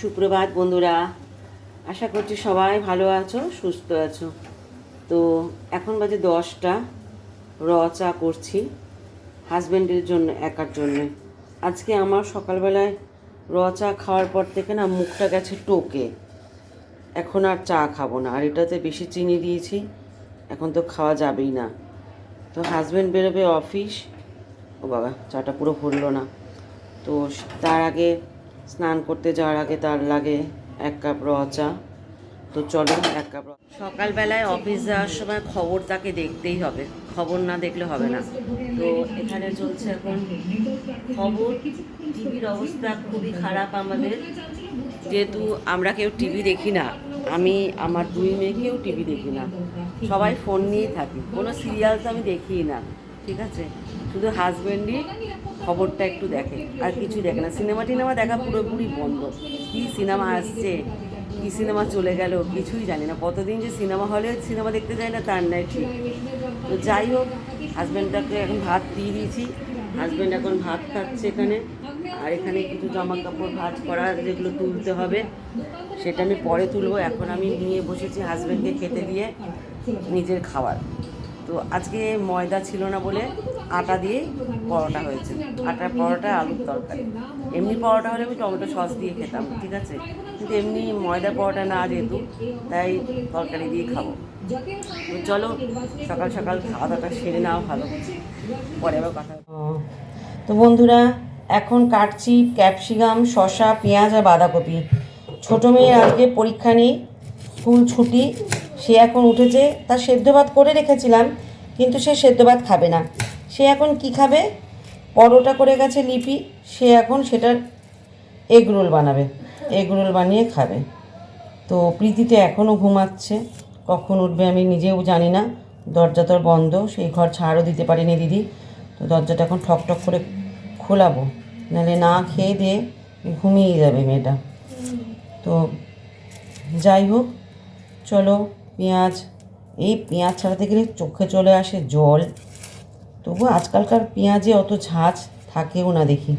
সুপ্রভাত বন্ধুরা। আশা করছি সবাই ভালো আছো, সুস্থ আছো। তো এখন বাজে দশটা, র চা করছি হাজব্যান্ডের জন্য, একার জন্য। আজকে আমার সকালবেলায় র চা খাওয়ার পর থেকে না মুখটা গেছে টোকে। এখন আর চা খাব না, আর এটাতে বেশি চিনি দিয়েছি, এখন তো খাওয়া যাবেই না। তো হাজব্যান্ড বেরোবে অফিস। ও বাবা, চাটা পুরো ফুললো না। তো তার আগে স্নান করতে যাওয়ার আগে তার লাগে এক কাপ র চা। তো চলো, এক কাপ সকালবেলায় অফিস যাওয়ার সময় খবর তাকে দেখতেই হবে। খবর না দেখলে হবে না। তো এখানে চলছে এখন খবর। টিভির অবস্থা খুবই খারাপ আমাদের। যেহেতু আমরা কেউ টিভি দেখি না, আমি, আমার দুই মেয়েকেও টিভি দেখি না। সবাই ফোন নিয়েই থাকি। কোনো সিরিয়াল তো আমি দেখিই না, ঠিক আছে? শুধু হাজব্যান্ডই খবরটা একটু দেখে। আর কিছু দেখে না। সিনেমা টিনেমা দেখা পুরোপুরি বন্ধ। কী সিনেমা আসছে? কী সিনেমা চলে গেল? কিছুই জানি না। কতদিন যে সিনেমা হলে সিনেমা দেখতে যায় না, তার নাই ঠিক। তো যাই হোক, হাজব্যান্ডটাকে এখন ভাত দিয়ে দিয়েছি। হাজব্যান্ড এখন ভাত খাচ্ছে এখানে। আর এখানে কিছু জামা কাপড় ভাজ করা যেগুলো তুলতে হবে, সেটা আমি পরে তুলবো। এখন আমি নিয়ে বসেছি হাজব্যান্ডকে খেতে দিয়ে নিজের খাবার। তো আজকে ময়দা ছিল না বলে আটা দিয়ে পরোটা হয়েছে। আটার পরোটা, আলুর তরকারি। এমনি পরোটা হলে আমি টমেটো সস দিয়ে খেতাম, ঠিক আছে? কিন্তু এমনি ময়দা পরোটা না যেহেতু, তাই তরকারি দিয়ে খাব। চলো, সকাল সকাল খাওয়া দাওয়াটা সেরে নাও ভালো পরে আবার কথা তো বন্ধুরা, এখন কাটছি ক্যাপসিকাম, শসা, পেঁয়াজ আর বাঁধাকপি। ছোটো মেয়ের আজকে পরীক্ষা নেই, স্কুল ছুটি। সে এখন উঠেছে, তার সেদ্ধ ভাত করে রেখেছিলাম, কিন্তু সে সেদ্ধ ভাত খাবে না। সে এখন কি খাবে? পরোটা করে গেছে লিপি, সে এখন সেটার এগ রোল বানাবে এগ রোল বানিয়ে খাবে। তো প্রীতিতে এখনও ঘুমাচ্ছে, কখন উঠবে আমি নিজেও জানি না। দরজা তোর বন্ধ, সেই ঘর ছাড়ও দিতে পারিনি দিদি। তো দরজাটা এখন ঠক ঠক করে খোলাবো, নাহলে না খেয়ে দিয়ে ঘুমিয়ে যাবে মেয়েটা। তো যাই হোক, চলো পেঁয়াজ, এই পেঁয়াজ ছাড়াতে গেলে চোখে চলে আসে জল। তবু আজকালকার পেঁয়াজে অত ঝাঁজ থাকেও না দেখি।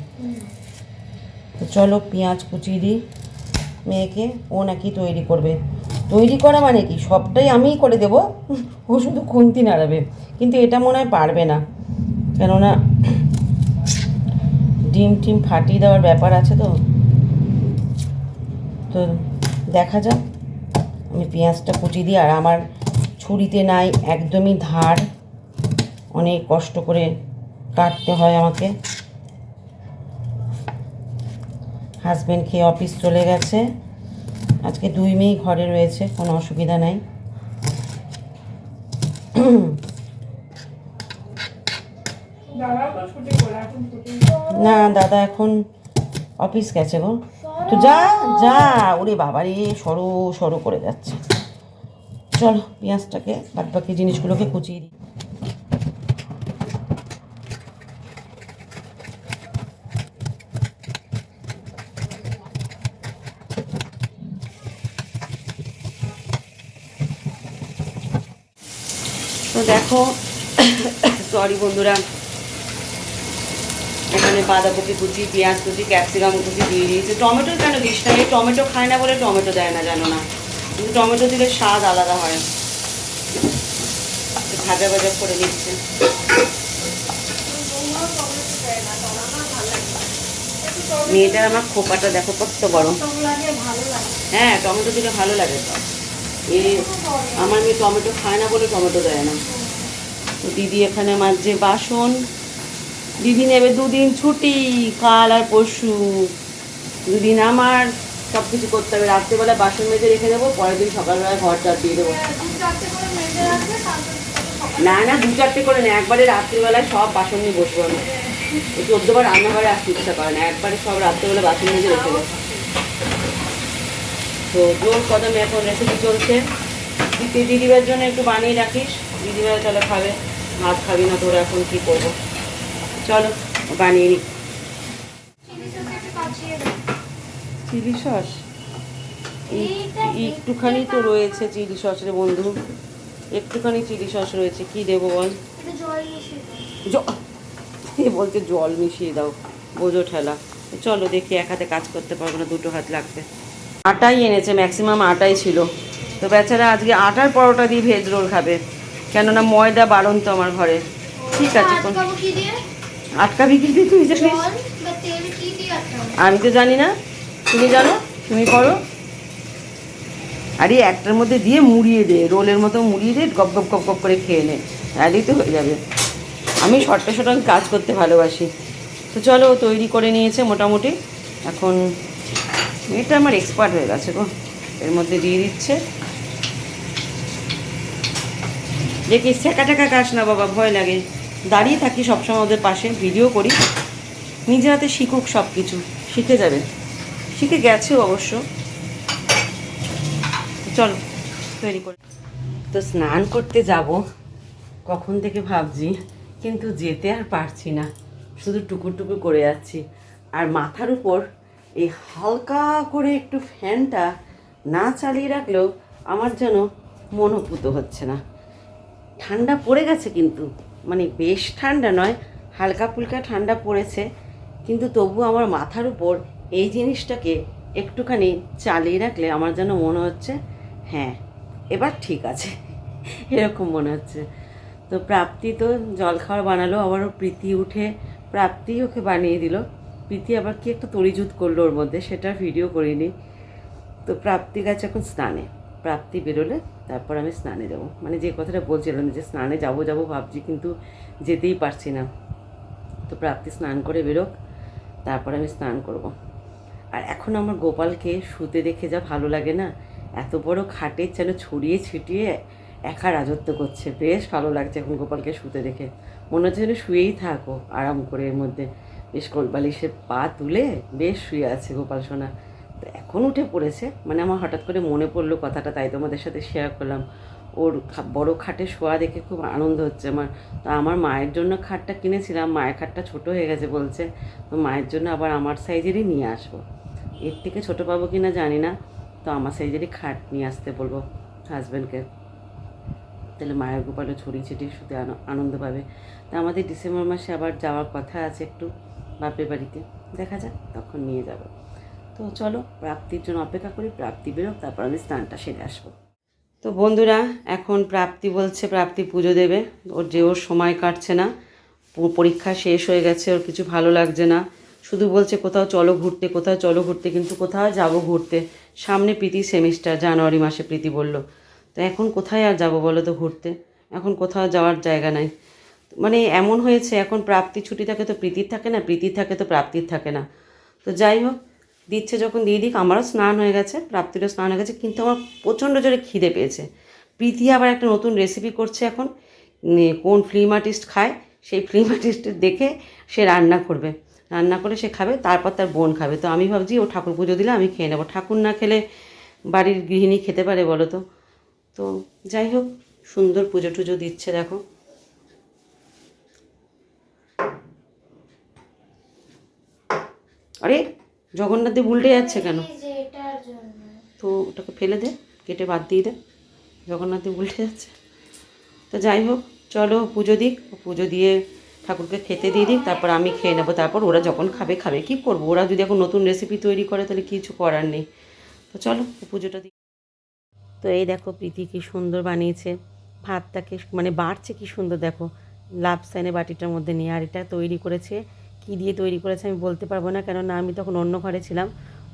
তো চলো পেঁয়াজ কুচিয়ে দিই। মেয়েকে, ও নাকি তৈরি করবে। তৈরি করা মানে কি? সবটাই আমিই করে দেব। ও শুধু খুন্তি নাড়াবে। কিন্তু এটা মনে হয় পারবে না। কেননা ডিম টিম ফাটিয়ে দেওয়ার ব্যাপার আছে তো। তো দেখা যাক। পেঁয়াজটা কুচিয়ে দিই আর আমার ছুরিতে নাই একদমই ধার। অনেক কষ্ট করে কাটতে হয় আমাকে। হাজব্যান্ড খেয়ে অফিস চলে গেছে। আজকে দুই মেয়ে ঘরে রয়েছে কোনো অসুবিধা নাই। না দাদা এখন অফিস গেছে গো। তো যা যা। ওরে বাবারে সরো সরো করে যাচ্ছে। চলো, পেঁয়াজটাকে বাদ বাকি জিনিসগুলোকে কুচিয়ে দিই। তো দেখো সরি বন্ধুরা এখানে বাঁধাকপি কুচি, পেঁয়াজ কুচি, ক্যাপসিকাম কুচি দিয়ে দিয়েছে। টমেটো কেন দিস না? এই টমেটো খায় না বলে টমেটো দেয় না, জানো না। কিন্তু টমেটো দিলে স্বাদ আলাদা হয়। ভাজা ভাজা করে দিচ্ছে মেয়েটার আমার খোপাটা দেখো কত বড়। হ্যাঁ টমেটো দিলে ভালো লাগে তো। এ, আমার মেয়ে টমেটো খায় না বলে টমেটো দেয় না। দিদি এখানে মাঝে বাসন। দিদি নেবে দুদিন ছুটি, কাল আর পরশু। দুদিন আমার সব কিছু করতে হবে। রাত্রেবেলা বাসন মেজে রেখে দেবো, পরের দিন সকালবেলা ঘর চার দিয়ে দেবো। না না, দু চারটে করে না। একবারে রাত্রিবেলায় সব বাসন নিয়ে বসবো আমি। চোদ্দবার রান্নাঘরে আসতে ইচ্ছা করে না। একবারে সব রাত্রেবেলা বাসন মেজে রেখে দেবো। তো জোর কদমে এখন রেসিপি চলছে। দিদি দিদিভাইয়ের জন্য একটু বানিয়ে রাখিস। দিদিভাই তাহলে খাবে। ভাত খাবি না, তোরা এখন কী করব? চলো বানিয়ে নি। চিলি সস একটুখানি তো রয়েছে চিলি সসের বন্ধু। একটুখানি চিলি সস রয়েছে। কি দেবো বল? জ- এ বলতে জল মিশিয়ে দাও। বোঝো ঠেলা। চলো দেখি এক হাতে কাজ করতে পারব না দুটো হাত লাগবে। আটাই এনেছে ম্যাক্সিমাম আটাই ছিল। তো বেচারা আজকে আটার পরোটা দিয়ে ভেজ রোল খাবে। কেননা ময়দা বারণ তো আমার ঘরে। ঠিক আছে আটকাবো কি আটকা বিক্রি দিয়ে তুই জানিস আটকাবো? আমি তো জানি না। তুমি জানো তুমি করো। আরে একটার মধ্যে দিয়ে মুড়িয়ে দে রোলের মতো মুড়িয়ে দে গপ গপ গপ গপ করে খেয়ে নে। তাহলেই তো হয়ে যাবে। আমি শর্টে শর্ট কাজ করতে ভালোবাসি। তো চলো তৈরি করে নিয়েছে মোটামুটি। এখন এটা আমার এক্সপার্ট হয়ে গেছে গো। এর মধ্যে দিয়ে দিচ্ছে। দেখি সেকা টেকা কাশ না বাবা ভয় লাগে। দাঁড়িয়ে থাকি সবসময় ওদের পাশে, ভিডিও করি। নিজের হাতে শিখুক সব কিছু শিখে যাবে। শিখে গেছেও অবশ্য। চলো, তৈরি করে। তো স্নান করতে যাব, কখন থেকে ভাবছি, কিন্তু যেতে আর পারছি না। শুধু টুকুর টুকুর করে যাচ্ছি। আর মাথার উপর এই হালকা করে একটু ফ্যানটা না চালিয়ে রাখলেও আমার যেন মনোপুত হচ্ছে না। ঠান্ডা পড়ে গেছে কিন্তু। মানে বেশ ঠান্ডা নয়, হালকা ফুলকা ঠান্ডা পড়েছে, কিন্তু তবু আমার মাথার উপর এই জিনিসটাকে একটুখানি চালিয়ে রাখলে আমার যেন মনে হচ্ছে হ্যাঁ এবার ঠিক আছে, এরকম মনে হচ্ছে। তো প্রাপ্তি তো জল খাওয়ার বানালো, আবারও প্রীতি উঠে, প্রাপ্তি ওকে বানিয়ে দিল। প্রীতি আবার কি একটা তরিজুত করল ওর মধ্যে, সেটা ভিডিও করিনি। তো প্রাপ্তি গেছে এখন স্নানে, প্রাপ্তি বেরোলে তারপর আমি স্নানে যাব। মানে যে কথাটা বলছিলাম যে স্নানে যাব যাব ভাবছি, কিন্তু যেতেই পারছি না। তো প্রাপ্তি স্নান করে বেরোক, তারপর আমি স্নান করব। আর এখন আমার গোপালকে শুতে দেখে যা ভালো লাগে না, এত বড় খাটের যেন ছড়িয়ে ছিটিয়ে একা রাজত্ব করছে। বেশ ভালো লাগছে এখন গোপালকে শুতে দেখে। মনে হচ্ছে যেন শুয়েই থাকো, আরাম করে এর মধ্যে। বেশ কোলবালিশে পা তুলে বেশ শুয়ে আছে গোপাল সোনা। তো এখন উঠে পড়েছে। মানে আমার হঠাৎ করে মনে পড়ল কথাটা, তাই তোমাদের সাথে শেয়ার করলাম। ওর বড় খাটে শোয়া দেখে খুব আনন্দ হচ্ছে আমার। তো আমার মায়ের জন্য খাটটা কিনেছিলাম, মায়ের খাটটা ছোট হয়ে গেছে বলছে। তো মায়ের জন্য আবার আমার সাইজেরই নিয়ে আসব। এর থেকে ছোটো পাবো কি না জানি না। তো আমার সাইজেরই খাট নিয়ে আসতে বলব হাজব্যান্ডকে তাহলে মায়ের গোপালে ছড়িয়ে ছিটিয়ে শুতে আন- আনন্দ পাবে। তা আমাদের ডিসেম্বর মাসে আবার যাওয়ার কথা আছে একটু বাপের বাড়িতে। দেখা যাক, তখন নিয়ে যাব। তো চলো, প্রাপ্তির জন্য অপেক্ষা করি, প্রাপ্তি বেরোক, তারপর আমি স্নানটা সেরে আসব। তো বন্ধুরা, এখন প্রাপ্তি বলছে, প্রাপ্তি পুজো দেবে। ওর যে ওর সময় কাটছে না পরীক্ষা শেষ হয়ে গেছে, ওর কিছু ভালো লাগছে না। শুধু বলছে, কোথাও চলো ঘুরতে, কোথাও চলো ঘুরতে, কিন্তু কোথাও যাব ঘুরতে। সামনে প্রীতি সেমিস্টার জানুয়ারি মাসে প্রীতি বলল। তো এখন কোথায় আর যাব বলো তো ঘুরতে? এখন কোথাও যাওয়ার জায়গা নাই। মানে এমন হয়েছে, এখন প্রাপ্তি ছুটি থাকে তো প্রীতির থাকে না, প্রীতির থাকে তো প্রাপ্তির থাকে না। তো যাই হোক দিচ্ছে যখন দিয়ে দিক, আমারও স্নান হয়ে গেছে প্রাপ্তিরও স্নান হয়ে গেছে, কিন্তু আমার প্রচণ্ড জোরে খিদে পেয়েছে। প্রীতি আবার একটা নতুন রেসিপি করছে এখন কোন ফিল্ম আর্টিস্ট খায়, সেই ফিল্ম আর্টিস্টের দেখে সে রান্না করবে। রান্না করে সে খাবে, তারপর তার বোন খাবে। তো আমি ভাবছি, ও ঠাকুর পুজো দিলে আমি খেয়ে নেব। ঠাকুর না খেলে বাড়ির গৃহিণী খেতে পারে বলো তো? তো যাই হোক, সুন্দর পুজো টুজো দিচ্ছে দেখো। আরে জগন্নাথ দেব উল্টে যাচ্ছে কেন? তো ওটাকে ফেলে দে কেটে বাদ দিয়ে দে। জগন্নাথ দেব উল্টে যাচ্ছে। তো যাই হোক চলো পুজো দিক পুজো দিয়ে ঠাকুরকে খেতে দিয়ে দিক তারপর আমি খেয়ে নেব। তারপর ওরা যখন খাবে খাবে কি করব? ওরা যদি এখন নতুন রেসিপি তৈরি করে তাহলে কিছু করার নেই। তো চলো পুজোটা দিই তো এই দেখো প্রীতি কি সুন্দর বানিয়েছে। ভাতটাকে মানে বাড়ছে কি সুন্দর দেখো। লাভ সাইনে বাটিটার মধ্যে নিয়ে আর এটা তৈরি করেছে কি দিয়ে তৈরি করেছে আমি বলতে পারব না, কেননা আমি তখন অন্য ঘরে ছিলাম।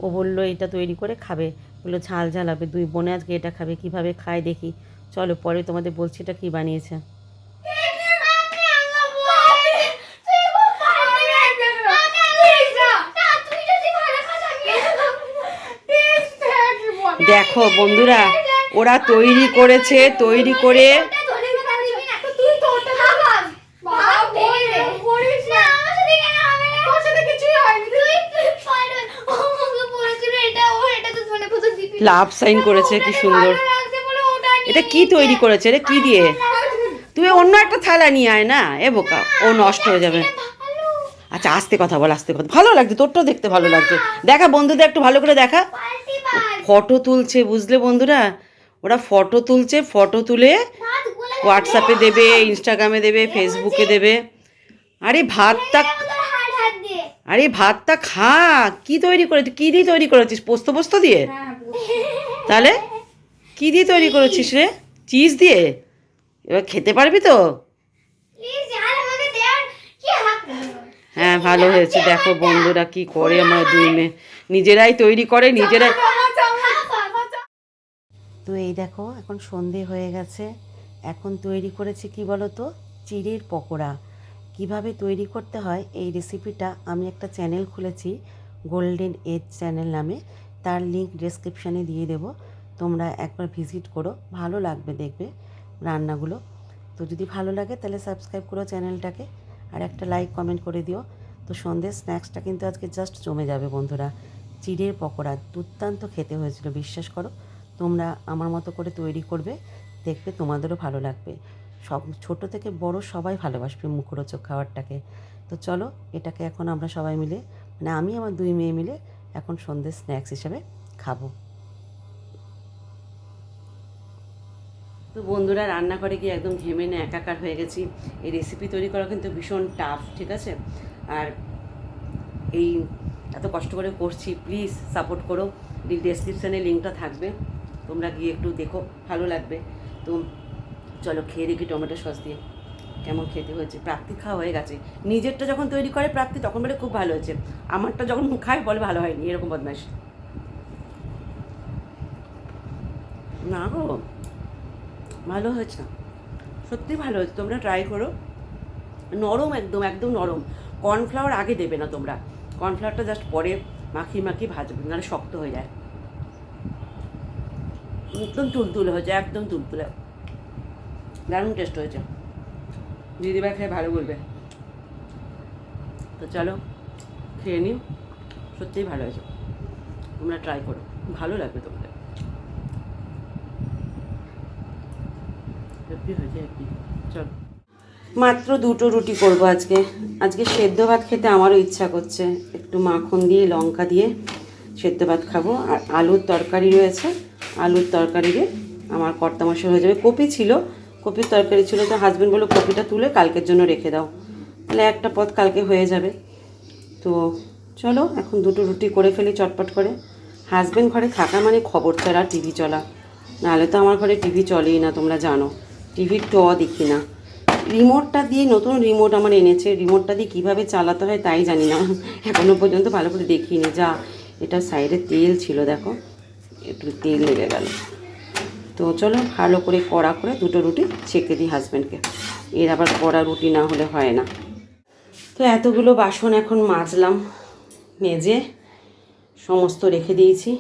ও বলল, এটা তৈরি করে খাবে। বলল, ঝাল ঝাল হবে, দুই বোনে আজকে এটা খাবে, কীভাবে খায় দেখি। চলো, পরে তোমাদের বলছি এটা কী বানিয়েছে। দেখো বন্ধুরা, ওরা তৈরি করেছে, তৈরি করে লাভ সাইন করেছে, কি সুন্দর। এটা কি তৈরি করেছে রে? কি দিয়ে? তুই অন্য একটা থালা নিয়ে আয় না? এ বোকা, ও নষ্ট হয়ে যাবে। আচ্ছা আস্তে কথা বল, আস্তে কথা ভালো লাগছে, তোরটাও দেখতে ভালো লাগছে। দেখা, বন্ধুদের একটু ভালো করে দেখা। ফটো তুলছে, বুঝলে বন্ধুরা? ওরা ফটো তুলছে, ফটো তুলে হোয়াটসঅ্যাপে দেবে ইনস্টাগ্রামে দেবে ফেসবুকে দেবে। আরে, ভাতটা আরে, ভাতটা খা। কি তৈরি করে কি দিয়ে তৈরি করেছিস? পোস্ত পোস্ত দিয়ে? হ্যাঁ তাহলে কি দিয়ে তৈরি করেছিস রে? চিজ দিয়ে? এবার খেতে পারবি তো? হ্যাঁ ভালো হয়েছে। দেখো বন্ধুরা কি করে আমার দুই মেয়ে। নিজেরাই তৈরি করে, নিজেরাই তো এই দেখো, এখন সন্ধে হয়ে গেছে। এখন তৈরি করেছি কি বলো তো চিড়ের পকোড়া। কীভাবে তৈরি করতে হয় এই রেসিপিটা আমি একটা চ্যানেল খুলেছি গোল্ডেন এজ চ্যানেল নামে। তার লিঙ্ক ডেসক্রিপশানে দিয়ে দেবো। তোমরা একবার ভিজিট করো, ভালো লাগবে দেখবে রান্নাগুলো। তো যদি ভালো লাগে তাহলে সাবস্ক্রাইব করো চ্যানেলটাকে আর একটা লাইক কমেন্ট করে দিও। তো সন্ধ্যের স্ন্যাক্সটা কিন্তু আজকে জাস্ট জমে যাবে বন্ধুরা। চিড়ের পকোড়া দুর্দান্ত খেতে হয়েছিল, বিশ্বাস করো। তোমরা আমার মতো করে তৈরি করবে, দেখবে তোমাদেরও ভালো লাগবে। সব ছোট থেকে বড় সবাই ভালোবাসবে মুখরোচক খাবারটাকে। তো চলো এটাকে এখন আমরা সবাই মিলে মানে আমি আমার দুই মেয়ে মিলে এখন সন্ধ্যের স্ন্যাক্স হিসেবে খাব। তো বন্ধুরা, রান্নাঘরে গিয়ে একদম ঘেমে নিয়ে একাকার হয়ে গেছি। এই রেসিপি তৈরি করা কিন্তু ভীষণ টাফ ঠিক আছে? আর এই এত কষ্ট করে করছি প্লিজ সাপোর্ট করো। ডেসক্রিপশানে লিঙ্কটা থাকবে। তোমরা গিয়ে একটু দেখো, ভালো লাগবে। তো চলো, খেয়ে দেখি টমেটো সস দিয়ে। কেমন খেতে হয়েছে, প্রাপ্তি খাওয়া হয়ে গেছে। নিজেরটা যখন তৈরি করে প্রাপ্তি, তখন বলে খুব ভালো হয়েছে। আমারটা যখন খায়, বলে ভালো হয়নি, এরকম বদমাইশ। না গো, ভালো হয়েছে না। সত্যি ভালো হয়েছে, তোমরা ট্রাই করো। নরম একদম একদম নরম। কর্নফ্লাওয়ার আগে দেবে না তোমরা। কর্নফ্লাওয়ারটা জাস্ট পরে মাখিয়ে মাখিয়ে ভাজবে, নাহলে শক্ত হয়ে যায়। একদম তুলতুলে হয়েছে, একদম তুলতুলে। দারুণ টেস্ট হয়েছে। দিদিভাই খেয়ে ভালো বলবে। তো চলো, খেয়ে নিও, সত্যিই ভালো হয়েছে। তোমরা ট্রাই করো, ভালো লাগবে তোমাদের। চলো। মাত্র দুটো রুটি করব আজকে। আজকে সেদ্ধ ভাত খেতে আমারও ইচ্ছা করছে। একটু মাখন দিয়ে, লঙ্কা দিয়ে সেদ্ধ ভাত খাব। আর আলুর তরকারি রয়েছে। আলুর তরকারি দিয়ে আমার কর্তা মশাই হয়ে যাবে। কপি ছিল কপির তরকারি ছিল তো হাজবেন্ড বলল, কপিটা তুলে কালকের জন্য রেখে দাও। তাহলে একটা পথ কালকে হয়ে যাবে। তো চলো, এখন দুটো রুটি করে ফেলি চটপট করে। হাজব্যান্ড ঘরে থাকা মানে খবর ছাড়া টিভি চলা। নাহলে তো আমার ঘরে টিভি চলেই না, তোমরা জানো। টিভির ট দেখি না। রিমোটটা দিয়ে নতুন রিমোট আমার এনেছে। রিমোটটা দিয়ে কীভাবে চালাতে হয় তাই জানি না। এখনও পর্যন্ত ভালো করে দেখিনি। যা, এটা সাইডে তেল ছিল, দেখো। একটু তেল লেগে গেল। তো চলো ভালো করে কড়া করে দুটো রুটি ছেঁকে দিই হাজব্যান্ডকে এর আবার কড়া রুটি না হলে হয় না। তো এতগুলো বাসন এখন মাজলাম, মেজে সমস্ত রেখে দিয়েছি।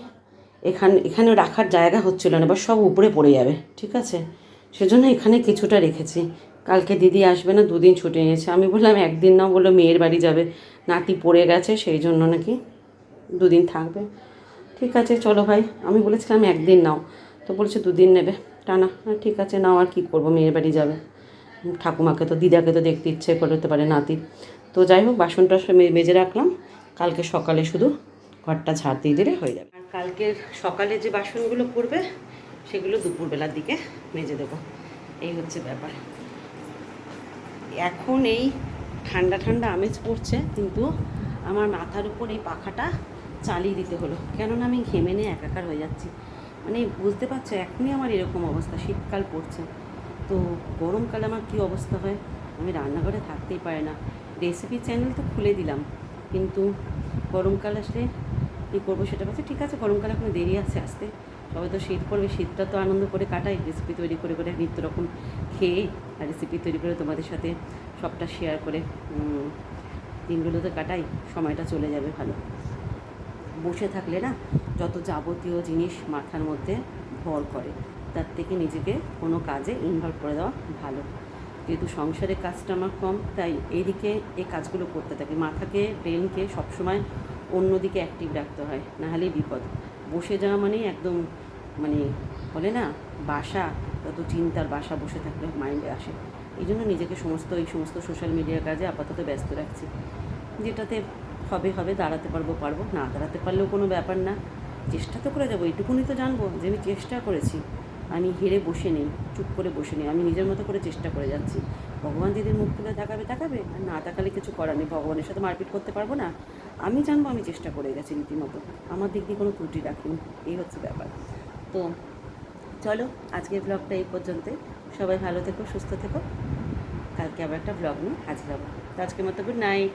এখান এখানে রাখার জায়গা হচ্ছিল না, এবার সব উপরে পড়ে যাবে, ঠিক আছে? সেজন্য এখানে কিছুটা রেখেছি। কালকে দিদি আসবে না, দুদিন ছুটি নিয়েছে। আমি বললাম, একদিন না বলল মেয়ের বাড়ি যাবে। নাতি পড়ে গেছে, সেই জন্য নাকি দুদিন থাকবে। ঠিক আছে, চলো ভাই। আমি বলেছিলাম, একদিন নাও। তো বলছে দুদিন নেবে। টানা হ্যাঁ, ঠিক আছে নাও আর কী করব? মেয়ের বাড়ি যাবে। ঠাকুমাকে তো দিদাকে তো দেখতে ইচ্ছে করতে পারে নাতি। তো যাই হোক বাসন টাসন মেজে রাখলাম। কালকে সকালে শুধু ঘরটা ঝাড় দিয়ে দিলে হয়ে যাবে। আর কালকের সকালে যে বাসনগুলো পড়বে সেগুলো দুপুরবেলার দিকে মেজে দেবো। এই হচ্ছে ব্যাপার। এখন এই ঠান্ডা ঠান্ডা আমেজ পড়ছে কিন্তু আমার মাথার উপর এই পাখাটা চালিয়ে দিতে হলো। কেননা আমি ঘেমে নিয়ে একাকার হয়ে যাচ্ছি। মানে বুঝতে পারছ, এখনই আমার এরকম অবস্থা, শীতকাল পড়ছে। তো গরমকালে আমার কী অবস্থা হয়? আমি রান্নাঘরে থাকতেই পারে না। রেসিপি চ্যানেল তো খুলে দিলাম, কিন্তু গরমকাল আসলে কী করব সেটা বলছে ঠিক আছে, গরমকালে এখন দেরি আছে আসতে। তবে তো শীত পড়বে, শীতটা তো আনন্দ করে কাটাই রেসিপি তৈরি করে করে নিত্য রকম খেয়ে আর রেসিপি তৈরি করে তোমাদের সাথে সবটা শেয়ার করে দিনগুলোতে কাটাই, সময়টা চলে যাবে ভালো। বসে থাকলে না যত যাবতীয় জিনিস মাথার মধ্যে ভর করে, তার থেকে নিজেকে কোনো কাজে ইনভলভ করে দেওয়া ভালো। যেহেতু সংসারের কাজটা আমার কম, তাই এইদিকে এই কাজগুলো করতে থাকি। মাথাকে ব্রেনকে সবসময় অন্যদিকে অ্যাক্টিভ রাখতে হয় নাহলেই বিপদ। বসে যাওয়া মানেই একদম মানে বলে না, বাসা। তত চিন্তার বাসা বসে থাকলে মাইন্ডে আসে। এই জন্য নিজেকে সমস্ত, এই সমস্ত সোশ্যাল মিডিয়ার কাজে আপাতত ব্যস্ত রাখছি। যেটাতে হবে হবে, দাঁড়াতে পারব পারব, না দাঁড়াতে পারলেও কোনো ব্যাপার না। চেষ্টা তো করে যাব, এইটুকুনি তো জানব যে আমি চেষ্টা করেছি। আমি হেরে বসে নেই, চুপ করে বসে নেই, আমি নিজের মতো করে চেষ্টা করে যাচ্ছি। ভগবান দিদির মুখ তুলে তাকাবে তাকাবে? আর না তাকালে কিছু করার নেই, ভগবানের সাথে মারপিট করতে পারব না? আমি জানব আমি চেষ্টা করে গেছি রীতিমতো। আমার দিক দিয়ে কোনো ত্রুটি রাখিনি, এই হচ্ছে ব্যাপার। তো চলো, আজকের ব্লগটা এই পর্যন্তই। সবাই ভালো থেকো, সুস্থ থেকো। কালকে আবার একটা ব্লগ নিয়ে হাজির হব। তো আজকের মতো গুড নাইট